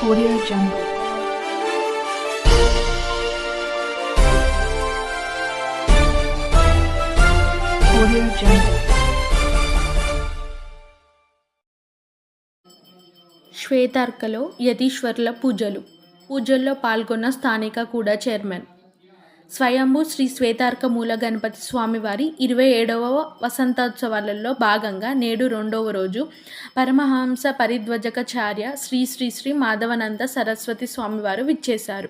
Audio Jungle. Audio Jungle. శ్వేతార్కలో యతీశ్వర్ల పూజలు పూజల్లో పాల్గొన్న స్థానిక కూడా చైర్మన్ స్వయంభూ శ్రీ శ్వేతార్క మూల గణపతి స్వామివారి ఇరవై ఏడవ వసంతోత్సవాలలో భాగంగా నేడు రెండవ రోజు పరమహంస పరిధ్వజకాచార్య శ్రీ శ్రీ శ్రీ మాధవనంద సరస్వతి స్వామివారు విచ్చేశారు.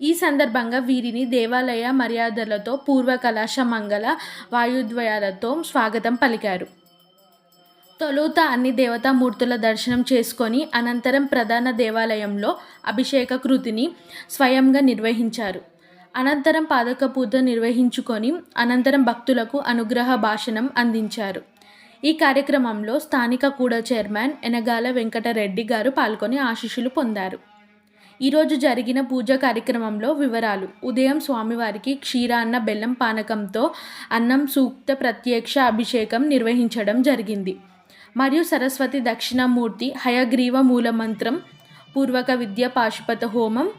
ఈ సందర్భంగా వీరిని దేవాలయ మర్యాదలతో పూర్వ కళాశ మంగళ వాయుద్వయాలతో స్వాగతం పలికారు. తొలుత అన్ని దేవతామూర్తుల దర్శనం చేసుకొని అనంతరం ప్రధాన దేవాలయంలో అభిషేక కృతిని స్వయంగా నిర్వహించారు. అనంతరం పాదక పూజ నిర్వహించుకొని అనంతరం భక్తులకు అనుగ్రహ భాషణం అందించారు. ఈ కార్యక్రమంలో స్థానిక కూడా చైర్మన్ ఎనగాల వెంకటరెడ్డి గారు పాల్గొని ఆశీస్సులు పొందారు. ఈరోజు జరిగిన పూజ కార్యక్రమంలో వివరాలు. ఉదయం స్వామివారికి క్షీరాన్న బెల్లం పానకంతో అన్నం సూక్త ప్రత్యక్ష అభిషేకం నిర్వహించడం జరిగింది. మరియు సరస్వతి దక్షిణామూర్తి హయగ్రీవ మూలమంత్రం పూర్వక విద్య పాశుపత హోమం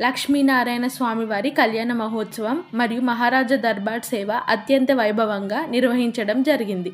లక్ష్మీనారాయణ స్వామివారి కళ్యాణ మహోత్సవం మరియు మహారాజా దర్బార్ సేవ అత్యంత వైభవంగా నిర్వహించడం జరిగింది.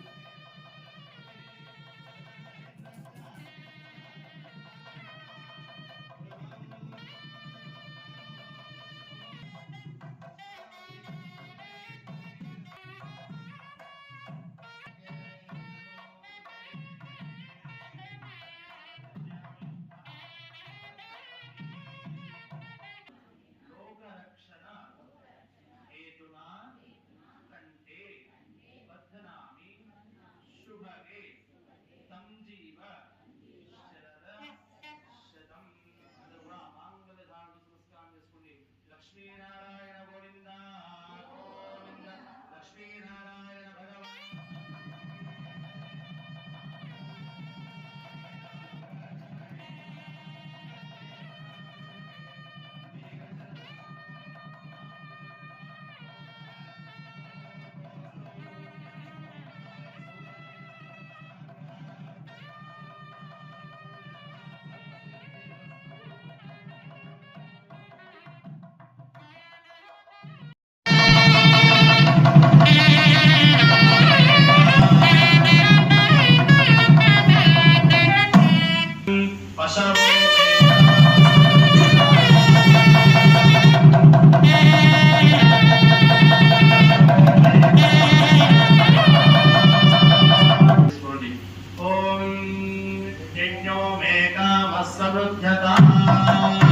मे कामः स